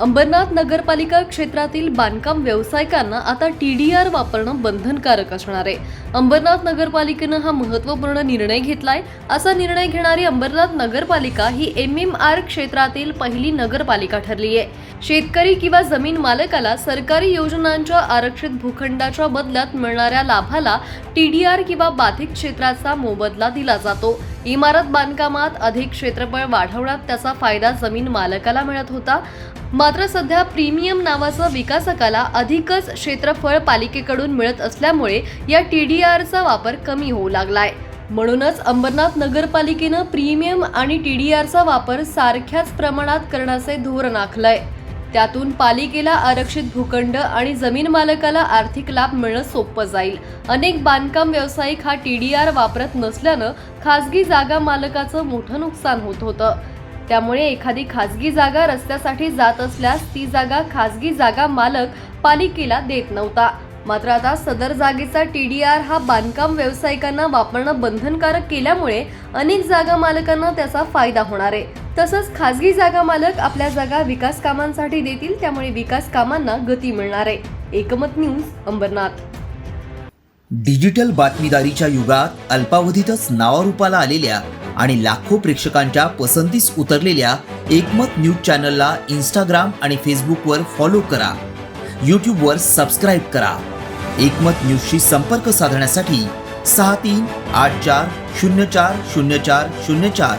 अंबरनाथ नगरपालिका क्षेत्रातील बांधकाम व्यावसायिकांना आता टी डी आर वापरणं बंधनकारक असणार आहे. अंबरनाथ नगरपालिकेनं हा महत्त्वपूर्ण निर्णय घेतलाय. असा निर्णय घेणारी अंबरनाथ नगरपालिका ही एम एम आर क्षेत्रातील पहिली नगरपालिका ठरली आहे. शेतकरी किंवा जमीन मालकाला सरकारी योजनांच्या आरक्षित भूखंडाच्या बदल्यात मिळणाऱ्या लाभाला टी डी आर किंवा बाधित क्षेत्राचा मोबदला दिला जातो. इमारत बांधकामात अधिक क्षेत्रफळ वाढवण्यात त्याचा फायदा जमीन मालकाला मिळत होता. मात्र सध्या प्रीमियम नावाचं विकासकाला अधिकच क्षेत्रफळ पालिकेकडून मिळत असल्यामुळे या टी डी आरचा वापर कमी होऊ लागलाय. म्हणूनच अंबरनाथ नगरपालिकेनं प्रीमियम आणि टी डी आरचा वापर सारख्याच प्रमाणात करण्याचे धोरण आखलंय. त्यातून पालिकेला आरक्षित भूखंड आणि जमीन मालकाला आर्थिक लाभ मिळणं सोपं जाईल. अनेक बांधकाम व्यावसायिक हा टी डी आर वापरत नसल्यानं खासगी जागा मालकाचं मोठं नुकसान होत होतं. त्यामुळे एखादी खासगी जागा रस्त्यासाठी जात असल्यास ती जागा खासगी जागा मालक पालिकेला देत नव्हता. मात्र आता सदर जागेचा टी डी आर हा बांधकाम व्यावसायिकांना वापरणं बंधनकारक केल्यामुळे अनेक जागा मालकांना त्याचा फायदा होणार आहे. तसंच खासगी जागा मालक आपल्या जागा विकास कामांसाठी देतील त्यामुळे विकास कामांना गती मिळणार आहे. एकमत न्यूज अंबरनाथ. डिजिटल बातमीदारीच्या युगात अल्पावधीतच नावारूपाला आलेल्या आणि लाखो प्रेक्षकांच्या पसंतीस उतरलेल्या एकमत न्यूज चॅनलला इंस्टाग्राम आणि फेसबुकवर फॉलो करा. यूट्यूबवर सबस्क्राईब करा. एकमत न्यूजशी संपर्क साधण्यासाठी सहा तीन आठ चार शून्य चार शून्य चार शून्य चार